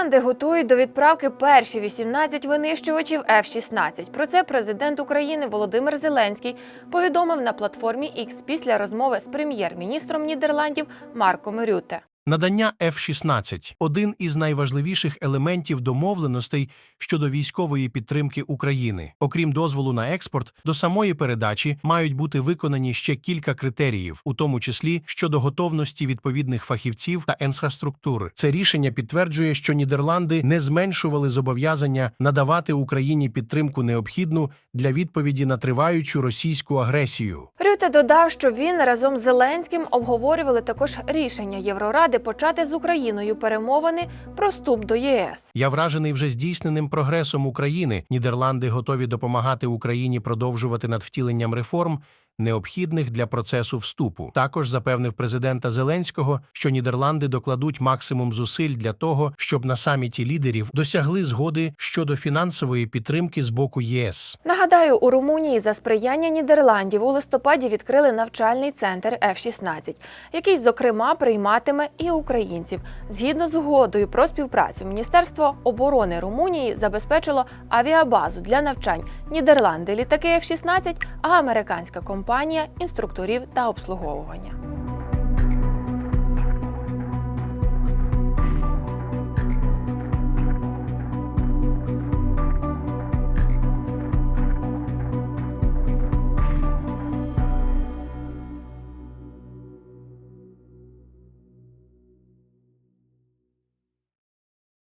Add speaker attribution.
Speaker 1: Нідерланди готують до відправки перші 18 винищувачів F-16. Про це президент України Володимир Зеленський повідомив на платформі X після розмови з прем'єр-міністром Нідерландів Марком Рюте.
Speaker 2: Надання F-16 – один із найважливіших елементів домовленостей щодо військової підтримки України. Окрім дозволу на експорт, до самої передачі мають бути виконані ще кілька критеріїв, у тому числі щодо готовності відповідних фахівців та інфраструктури. Це рішення підтверджує, що Нідерланди не зменшували зобов'язання надавати Україні підтримку необхідну для відповіді на триваючу російську агресію.
Speaker 1: Рюте додав, що він разом з Зеленським обговорювали також рішення Євроради почати з Україною перемовини про вступ до ЄС.
Speaker 2: Я вражений вже здійсненим прогресом України. Нідерланди готові допомагати Україні продовжувати над втіленням реформ, необхідних для процесу вступу. Також запевнив президента Зеленського, що Нідерланди докладуть максимум зусиль для того, щоб на саміті лідерів досягли згоди щодо фінансової підтримки з боку ЄС.
Speaker 1: Нагадаю, у Румунії за сприяння Нідерландів у листопаді відкрили навчальний центр F-16, який, зокрема, прийматиме і українців. Згідно з угодою про співпрацю, Міністерство оборони Румунії забезпечило авіабазу для навчань Нідерланди літаки F-16, а американська компанія інструкторів та обслуговування.